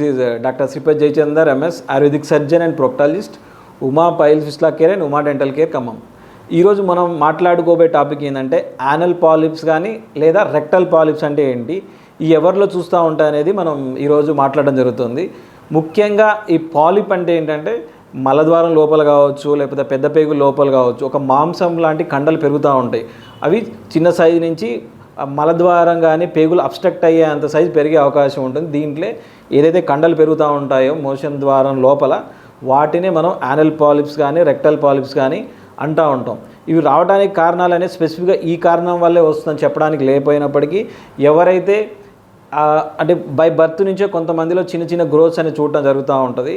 This is doctor Sripad Jayachandar MS ayurvedic surgeon and proctologist Uma piles fistula care and Uma dental care Khammam ఈరోజు మనం మాట్లాడుకోబోయే topic ఏంటంటే anal polyps కానీ లేదా rectal polyps అంటే ఏంటి ఈ ఎవరిలో చూస్తూ ఉంటాయి అనేది మనం ఈరోజు మాట్లాడడం జరుగుతుంది. ముఖ్యంగా ఈ పాలిప్ అంటే ఏంటంటే మలద్వారం లోపల కావచ్చు లేకపోతే పెద్ద పేగు లోపల కావచ్చు ఒక మాంసం లాంటి కండలు పెరుగుతూ ఉంటాయి. అవి చిన్న సైజు నుంచి మలద్వారం కానీ పేగులు అబ్స్ట్రక్ట్ అయ్యే అంత సైజు పెరిగే అవకాశం ఉంటుంది. దీంట్లో ఏదైతే కండలు పెరుగుతూ ఉంటాయో మోషన్ ద్వారం లోపల వాటిని మనం యానల్ పాలిప్స్ కానీ రెక్టల్ పాలిప్స్ కానీ అంటూ ఉంటాం. ఇవి రావడానికి కారణాలు అనేది స్పెసిఫిక్గా ఈ కారణం వల్లే వస్తుందని చెప్పడానికి లేకపోయినప్పటికీ ఎవరైతే అంటే బై బర్త్ నుంచే కొంతమందిలో చిన్న చిన్న గ్రోత్స్ అనేది చూడటం జరుగుతూ ఉంటుంది.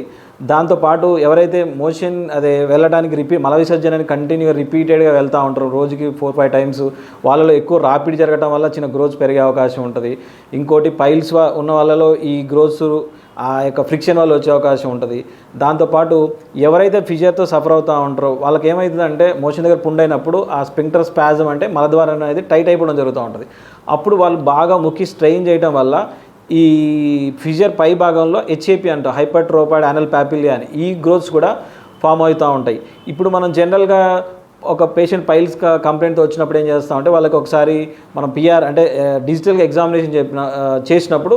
దాంతోపాటు ఎవరైతే మోషన్ అదే వెళ్ళడానికి రిపీ మల విసర్జనని కంటిన్యూగా రిపీటెడ్గా వెళ్తూ ఉంటారు రోజుకి ఫోర్ ఫైవ్ టైమ్స్ వాళ్ళలో ఎక్కువ రాపిడ్ జరగడం వల్ల చిన్న గ్రోత్స్ పెరిగే అవకాశం ఉంటుంది. ఇంకోటి పైల్స్ ఉన్న వాళ్ళలో ఈ గ్రోత్స్ ఆ యొక్క ఫ్రిక్షన్ వల్ల వచ్చే అవకాశం ఉంటుంది. దాంతోపాటు ఎవరైతే ఫిజియర్తో సఫర్ అవుతూ ఉంటారో వాళ్ళకి ఏమవుతుందంటే మోషన్ దగ్గర పుండైనప్పుడు ఆ స్పింక్టర్ స్పాజం అంటే మలద్వారం అనేది టైట్ అయిపోవడం జరుగుతూ ఉంటుంది. అప్పుడు వాళ్ళు బాగా ముక్కి స్ట్రెయిన్ చేయడం వల్ల ఈ ఫిజియర్ పై భాగంలో హెచ్ఏపి అంటాం హైపర్ట్రోపాడ్ యానల్ ప్యాపిలియా అని. ఈ గ్రోత్స్ కూడా ఫామ్ అవుతూ ఉంటాయి. ఇప్పుడు మనం జనరల్గా ఒక పేషెంట్ పైల్స్ కంప్లైంట్తో వచ్చినప్పుడు ఏం చేస్తామంటే వాళ్ళకి ఒకసారి మనం పిఆర్ అంటే eh, డిజిటల్గా ఎగ్జామినేషన్ చెప్పిన eh, చేసినప్పుడు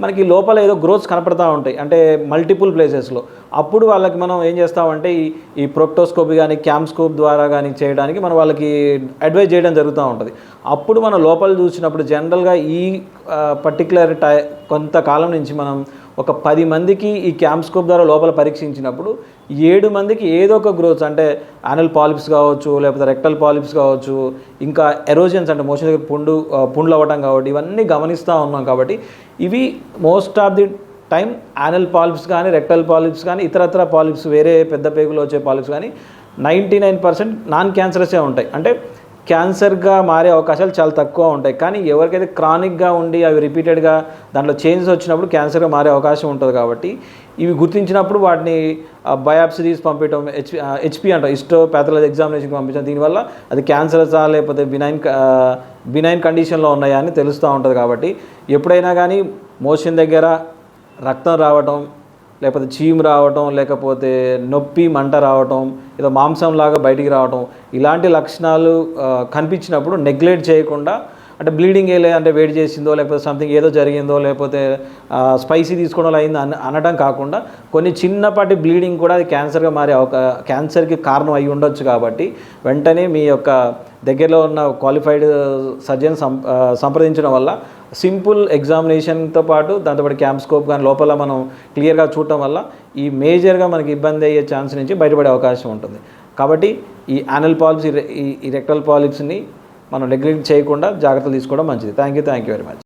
మనకి లోపల ఏదో గ్రోత్స్ కనపడతా ఉంటాయి. అంటే మల్టిపుల్ ప్లేసెస్లో అప్పుడు వాళ్ళకి మనం ఏం చేస్తామంటే ఈ ఈ ప్రొక్టోస్కోపీ కానీ క్యామ్స్కోప్ ద్వారా కానీ చేయడానికి మనం వాళ్ళకి అడ్వైజ్ చేయడం జరుగుతూ ఉంటుంది. అప్పుడు మనం లోపల చూసినప్పుడు జనరల్గా ఈ పర్టికులర్ టై కొంతకాలం నుంచి మనం ఒక పది మందికి ఈ క్యాంప్స్కోప్ ద్వారా లోపల పరీక్షించినప్పుడు ఏడు మందికి ఏదో ఒక గ్రోత్స్ అంటే యానల్ పాలిప్స్ కావచ్చు లేకపోతే రెక్టల్ పాలిప్స్ కావచ్చు ఇంకా ఎరోజన్స్ అంటే మోషన్ పుండు పుండ్లు అవ్వడం కాబట్టి ఇవన్నీ గమనిస్తూ ఉన్నాం కాబట్టి ఇవి most of the time anal polyps కానీ రెక్టల్ పాలిప్స్ కానీ ఇతరత్ర పాలిప్స్ వేరే పెద్ద పేగులో వచ్చే పాలిప్స్ కానీ నైంటీ నైన్ పర్సెంట్ నాన్ క్యాన్సరసే ఉంటాయి. అంటే క్యాన్సర్గా మారే అవకాశాలు చాలా తక్కువ ఉంటాయి. కానీ ఎవరికైతే క్రానిక్గా ఉండి అవి రిపీటెడ్గా దాంట్లో చేంజెస్ వచ్చినప్పుడు క్యాన్సర్గా మారే అవకాశం ఉంటుంది కాబట్టి ఇవి గుర్తించినప్పుడు వాటిని బయాప్సీ తీసి పంపించడం హెచ్ హెచ్పి అంటారు. ఇస్టో ప్యాథలజీ ఎగ్జామినేషన్కి పంపించడం. దీనివల్ల అది క్యాన్సర్సా లేకపోతే బినైన్ బినైన్ కండిషన్లో ఉన్నాయా అని తెలుస్తూ ఉంటుంది కాబట్టి ఎప్పుడైనా కానీ మోషన్ దగ్గర రక్తం రావటం లేకపోతే చీము రావటం లేకపోతే నొప్పి మంట రావటం ఏదో మాంసంలాగా బయటికి రావటం ఇలాంటి లక్షణాలు కనిపించినప్పుడు నెగ్లెక్ట్ చేయకుండా అంటే బ్లీడింగ్ ఏ అంటే వేడి చేసిందో లేకపోతే సంథింగ్ ఏదో జరిగిందో లేకపోతే స్పైసీ తీసుకోవడం అయింది అన అనడం కాకుండా కొన్ని చిన్నపాటి బ్లీడింగ్ కూడా అది క్యాన్సర్గా మారే అవకా క్యాన్సర్కి కారణం అయి ఉండొచ్చు కాబట్టి వెంటనే మీ యొక్క దగ్గరలో ఉన్న క్వాలిఫైడ్ సర్జన్ సం సంప్రదించడం వల్ల సింపుల్ ఎగ్జామినేషన్తో పాటు దాంతోపాటు క్యాంప్స్కోప్ కానీ లోపల మనం క్లియర్గా చూడటం వల్ల ఈ మేజర్గా మనకి ఇబ్బంది అయ్యే ఛాన్స్ నుంచి బయటపడే అవకాశం ఉంటుంది. కాబట్టి ఈ యానల్ పాలిప్స్ ఈ రెక్టల్ పాలిప్స్ని మనం నెగ్లెక్ట్ చేయకుండా జాగ్రత్తలు తీసుకోవడం మంచిది. Thank you thank you very much